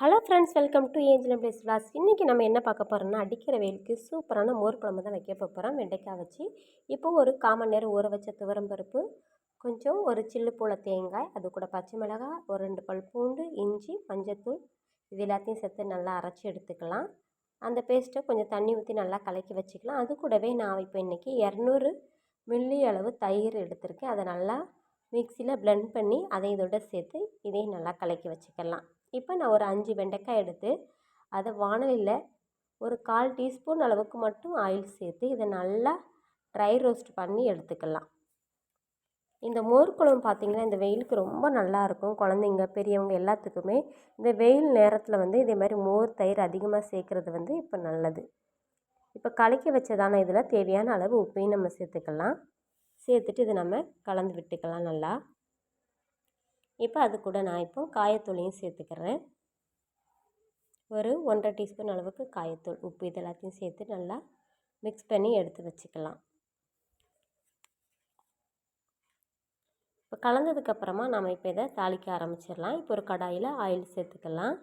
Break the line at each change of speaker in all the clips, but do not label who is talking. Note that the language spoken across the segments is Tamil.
ஹலோ ஃப்ரெண்ட்ஸ் வெல்கம் டு ஏஞ்சலம் பிளேஸ் விளாஸ் இன்றைக்கி நம்ம என்ன பார்க்க போகிறோம்னா அடிக்கிற வெயிலுக்கு சூப்பரான மோர் குழம்பு தான் வைக்க போகிறோம் வெண்டைக்காய் வச்சு. இப்போ ஒரு காமன் நேரம் ஊற வச்ச துவரம்பருப்பு கொஞ்சம் ஒரு சில்லு போல தேங்காய் அது கூட பச்சை மிளகாய் ஒரு ரெண்டு பல் பூண்டு இஞ்சி மஞ்சத்தூள் இது எல்லாத்தையும் சேர்த்து நல்லா அரைச்சி எடுத்துக்கலாம். அந்த பேஸ்ட்டை கொஞ்சம் தண்ணி ஊற்றி நல்லா கலக்கி வச்சுக்கலாம். அது கூடவே நான் இப்போ இன்றைக்கி இரநூறு மில்லி அளவு தயிர் எடுத்திருக்கேன். அதை நல்லா மிக்சியில் ப்ளெண்ட் பண்ணி அதை இதோட சேர்த்து இதையும் நல்லா கலக்கி வச்சுக்கலாம். இப்போ நான் ஒரு அஞ்சு வெண்டைக்காய் எடுத்து அதை வானலியில் ஒரு கால் டீஸ்பூன் அளவுக்கு மட்டும் ஆயில் சேர்த்து இதை நல்லா ட்ரை ரோஸ்ட் பண்ணி எடுத்துக்கலாம். இந்த மோர் குழம்பு பார்த்திங்கன்னா இந்த வெயிலுக்கு ரொம்ப நல்லாயிருக்கும் குழந்தைங்க பெரியவங்க எல்லாத்துக்குமே இந்த வெயில் நேரத்தில் வந்து இதே மாதிரி மோர் தயிர் அதிகமாக சேர்க்குறது வந்து இப்போ நல்லது. இப்போ கலக்கி வச்சதான இதில் தேவையான அளவு உப்பையும் நம்ம சேர்த்துக்கலாம். சேர்த்துட்டு இதை நம்ம கலந்து விட்டுக்கலாம் நல்லா. இப்போ அது கூட நான் இப்போ காயத்தூளையும் சேர்த்துக்கிறேன். ஒரு ஒன்றரை டீஸ்பூன் அளவுக்கு காயத்தூள் உப்பு இது எல்லாத்தையும் சேர்த்து நல்லா மிக்ஸ் பண்ணி எடுத்து வச்சுக்கலாம். இப்போ கலந்ததுக்கப்புறமா நம்ம இப்போ இதை தாளிக்க ஆரம்பிச்சிடலாம். இப்போ ஒரு கடாயில் ஆயில் சேர்த்துக்கலாம்.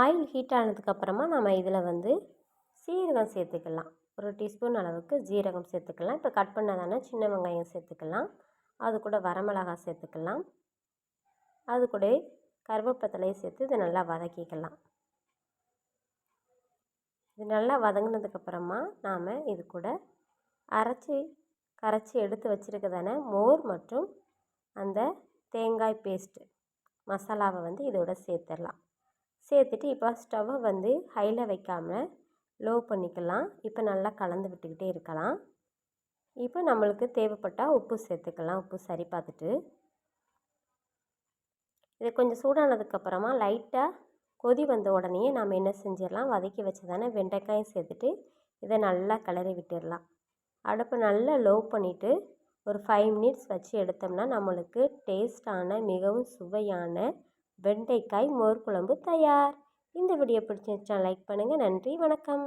ஆயில் ஹீட் ஆனதுக்கப்புறமா நம்ம இதில் வந்து சீரகம் சேர்த்துக்கலாம். ஒரு டீஸ்பூன் அளவுக்கு ஜீரகம் சேர்த்துக்கலாம். இப்போ கட் பண்ணதான சின்ன வெங்காயம் சேர்த்துக்கலாம். அது கூட வரமிளகாய் சேர்த்துக்கலாம். அது கூட கருவேப்பத்தலையும் சேர்த்து இதை நல்லா வதக்கிக்கலாம். இது நல்லா வதங்கினதுக்கப்புறமா நாம் இது கூட அரைச்சி கரைச்சி எடுத்து வச்சுருக்கதான மோர் மற்றும் அந்த தேங்காய் பேஸ்ட்டு மசாலாவை வந்து இதோட சேர்த்துடலாம். சேர்த்துட்டு இப்போ ஸ்டவ்வை வந்து ஹையில் வைக்காமல் லோ பண்ணிக்கலாம். இப்போ நல்லா கலந்து விட்டுக்கிட்டே இருக்கலாம். இப்போ நம்மளுக்கு தேவைப்பட்டால் உப்பு சேர்த்துக்கலாம். உப்பு சரி பார்த்துட்டு இது கொஞ்சம் சூடானதுக்கப்புறமா லைட்டாக கொதி வந்த உடனே நாம் என்ன செஞ்சிடலாம்? வதக்கி வச்சதானே வெண்டைக்காயும் சேர்த்துட்டு இதை நல்லா கிளறி விட்டுடலாம். அடுப்பை நல்லா லோ பண்ணிவிட்டு ஒரு ஃபைவ் மினிட்ஸ் வச்சு எடுத்தோம்னா நம்மளுக்கு டேஸ்டான மிகவும் சுவையான வெண்டைக்காய் மோர் குழம்பு தயார். இந்த வீடியோ பிடிச்சிருச்சா லைக் பண்ணுங்கள் நன்றி வணக்கம்.